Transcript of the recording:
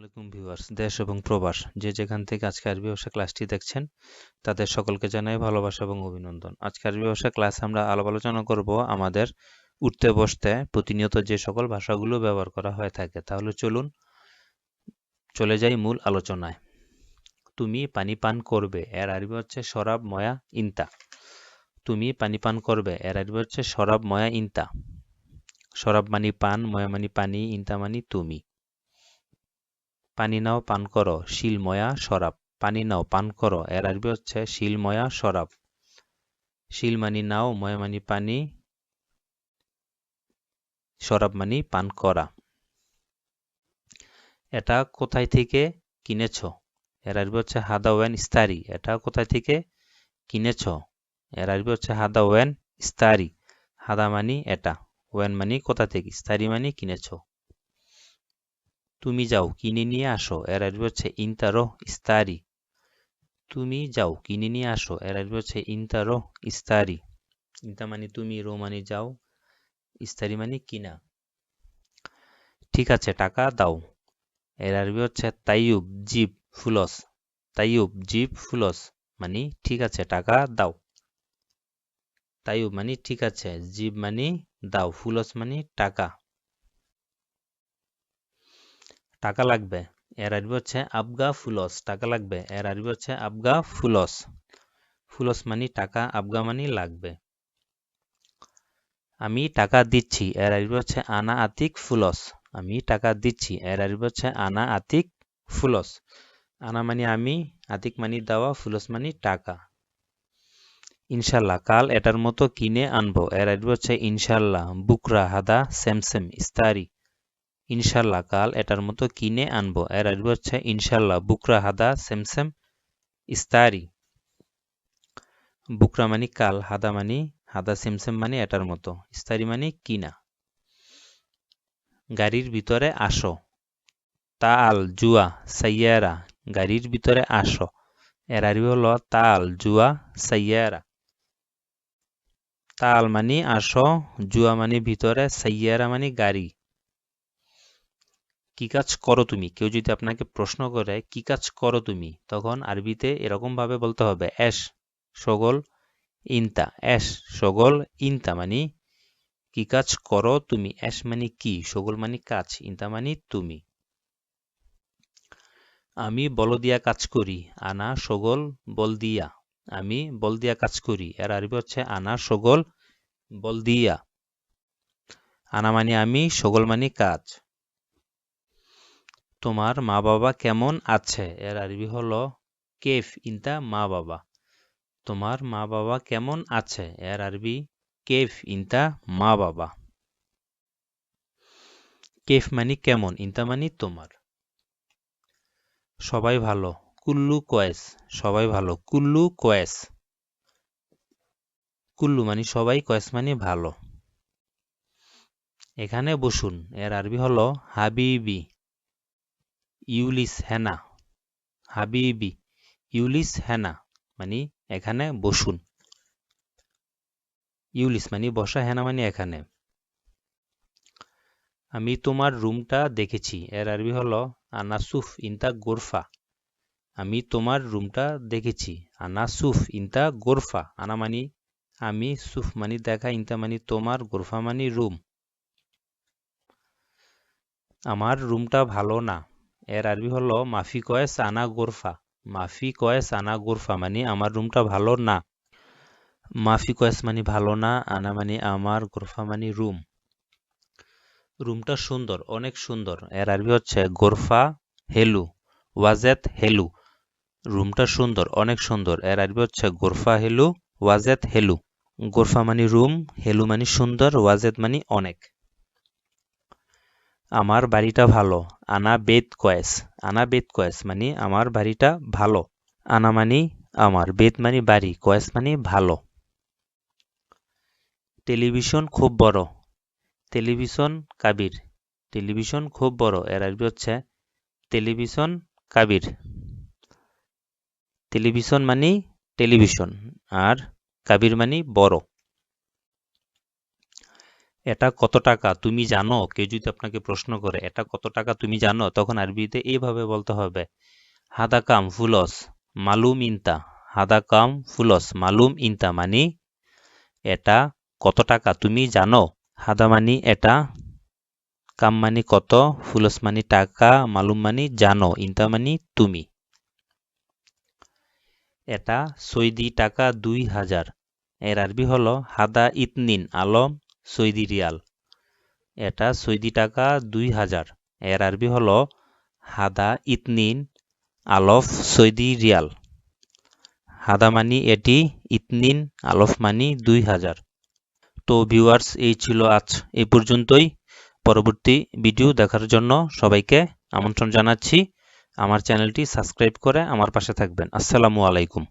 আলাইকুম ভিউয়ার্স, দেশ এবং প্রবাস, যে যেখান থেকে আজকে আরবি ভাষা ক্লাসটি দেখছেন, তাদের সকলকে জানাই ভালোবাসা এবং অভিনন্দন। আজকে আরবি ভাষা ক্লাস আমরা আলাপ আলোচনা করব আমাদের উঠতে বসতে প্রতিনিয়ত যে সকল ভাষাগুলো ব্যবহার করা হয়ে থাকে। তাহলে চলুন, চলে যাই মূল আলোচনায়। তুমি পানি পান করবে, এর আরবি হচ্ছে শরাব, ময়া, ইনতা। তুমি পানি পান করবে, এর আরবি হচ্ছে শরাব, ময়া, ইনতা। শরাব মানি পান, ময়া মানি পানি, ইনতা মানি তুমি। পানি নাও, পান করো। শিলময়া, শরাব। পানি নাও, পান করো। এর আরবি হচ্ছে শিলময়া, শরাব। শিল মানি নাও ময়া মানি পানি, শরাব মানি, পান করা। এটা কোথায় থেকে কিনেছ? এর আরবি হচ্ছে হাদা ওয়েন ইস্তারি। এটা কোথায় থেকে কিনেছ? এর আরবি হচ্ছে হাদা ওয়েন ইস্তারি। হাদা মানি এটা। ওয়েন মানি কোথা থেকে? ইস্তারি মানি কিনেছো। তুমি যাও, কিনে নিয়ে আসো। এর আরবি হচ্ছে ইনতারো ইস্তারি। তুমি যাও, কিনে নিয়ে আসো। এর আরবি হচ্ছে ইনতারো ইস্তারি। ইনতা মানে তুমি, রো মানে যাও। ইস্তারি মানে কিনা। ঠিক আছে, টাকা দাও। এর আরবি হচ্ছে তাইয়ুব, জিব, ফুলস। তাইয়ুব, জিব, ফুলস মানে ঠিক আছে, টাকা দাও। তাইয়ুব মানে ঠিক আছে, জিব মানে দাও, ফুলস মানে টাকা। টাকা লাগবে। এর আরবি হচ্ছে আবগা ফুলস, টাকা লাগবে। এর আরবি হচ্ছে আবগা ফুলস। ফুলস মানি টাকা, আবগা মানি লাগবে। আমি টাকা দিচ্ছি, এর আরবি হচ্ছে আনা আতিক ফুলস। আমি টাকা দিচ্ছি, এর আরবি হচ্ছে আনা আতিক ফুলস। আনা মানি আমি, আতিক মানি দেওয়া, ফুলস মানি টাকা। ইনশাল্লাহ, কাল এটার মতো কিনে আনব। এর আরবি হচ্ছে ইনশাল্লাহ, বুকরা, হাদা সেমসেম ইস্তারি ইনশাল্লাহ, কাল এটার মতো কিনে আনব। এর আরবি হচ্ছে ইনশাল্লাহ বুকরা হাদা সেমসেম ইস্তারি। বুকরা মানি কাল, হাদা মানি, হাদা সেমসেম মানে এটার মতো, ইস্তারি মানে কিনা। গাড়ির ভিতরে আসো। তাল, জুয়া, সাইয়ারা, গাড়ির ভিতরে আসো। এর আরবি হলো তাল, জুয়া, সাইয়ারা। তাল মানি আসো, জুয়া মানি ভিতরে, সাইয়ারা মানি গাড়ি। কি কাজ করো তুমি? কেউ যদি আপনাকে প্রশ্ন করে, কি কাজ করো তুমি? তখন আরবিতে এরকম ভাবে বলতে হবে এস সগল ইনতা। এস সগল ইনতা মানে কি কাজ করো তুমি? এস মানে কি? সগল মানে কাজ। ইনতা মানে তুমি। আমি বল দিয়া কাজ করি। আনা সগল বল দিয়া। আমি বল দিয়া কাজ করি। এর আরবি হচ্ছে, আনা সগল বল দিয়া। আনা মানে আমি, সগল মানে কাজ। তোমার মা বাবা কেমন আছে? এর আরবি হলো, কেফ ইনতা মা বাবা তোমার মা বাবা কেমন আছে? এর আরবি, কেফ ইনতা মা বাবা কেফ মানি কেমন? ইনতা মানে তোমার। সবাই ভালো। কুল্লু কয়েস। সবাই ভালো। কুল্লু কয়েস। কুল্লু মানে সবাই, কয়েস মানি ভালো। এখানে বসুন। এর আরবি হলো, হাবিবি। ইউলিস হেনা, হাবিবি, ইউলিস হেনা মানে এখানে বসুন। ইউলিস মানে বসা, হেনা মানে এখানে। আমি তোমার রুমটা দেখেছি, এর আরবি হলো আনাসুফ ইনতা গোরফা। আমি তোমার রুমটা দেখেছি, আনাসুফ ইনতা গোরফা। আনা মানি আমি, সুফ মানি দেখা, ইনতা মানি তোমার, গোরফা মানি রুম। আমার রুমটা ভালো না। এর আরবি হলো, মাফি কয়েস আনা গোরফা। মাফি কয়েস সানা গোরফা মানে আমার রুমটা ভালো না। মাফি কয়েস মানে ভালো না, আনা মানে আমার, গোরফা মানে রুম রুমটা সুন্দর, অনেক সুন্দর। এর আরবি হচ্ছে, গোরফা হেলু, ওয়াজেত হেলু। রুমটা সুন্দর, অনেক সুন্দর। এর আরবি হচ্ছে, গোরফা হেলু, ওয়াজেত হেলু। গোরফা মানে রুম হেলু মানে সুন্দর, ওয়াজেত মানে অনেক। আমার বাড়িটা ভালো। আনা বেদ কয়েস। আনা বেদ কয়েস মানে আমার বাড়িটা ভালো। আনা মানে আমার, বেদ মানে বাড়ি, কয়েস মানে ভালো। টেলিভিশন খুব বড়। টেলিভিশন কাবির। টেলিভিশন খুব বড়। এর আরবি হচ্ছে টেলিভিশন কাবির। টেলিভিশন মানে টেলিভিশন। আর কাবির মানে বড়। এটা কত টাকা? তুমি জানো? কেউ যদি আপনাকে প্রশ্ন করে, এটা কত টাকা তুমি জানো? তখন আরবিতে এইভাবে বলতে হবে, হাদা কাম ফুলস, মালুম ইনতা। হাদা কাম ফুলস, মালুম ইনতা মানে এটা কত টাকা? তুমি জানো? হাদা মানি এটা, কাম মানি কত? ফুলস মানি টাকা, মালুম মানি জানো, ইনতা মানি তুমি। এটা সৌদি টাকা দুই হাজার। এর আরবি হলো, হাদা ইতনিন, আলম সৌদি রিয়াল। এটা সৌদি টাকা দুই হাজার। এর আরবি হলো হাদা ইতনিন আলফ সৌদি রিয়াল। হাদা মানি এটি, ইতনিন আলফ মানি দুই হাজার। তো ভিউয়ার্স, এই ছিল আজ এই পর্যন্তই। পরবর্তী ভিডিও দেখার জন্য সবাইকে আমন্ত্রণ জানাচ্ছি। আমার চ্যানেলটি সাবস্ক্রাইব করে আমার পাশে থাকবেন। আসসালামু আলাইকুম।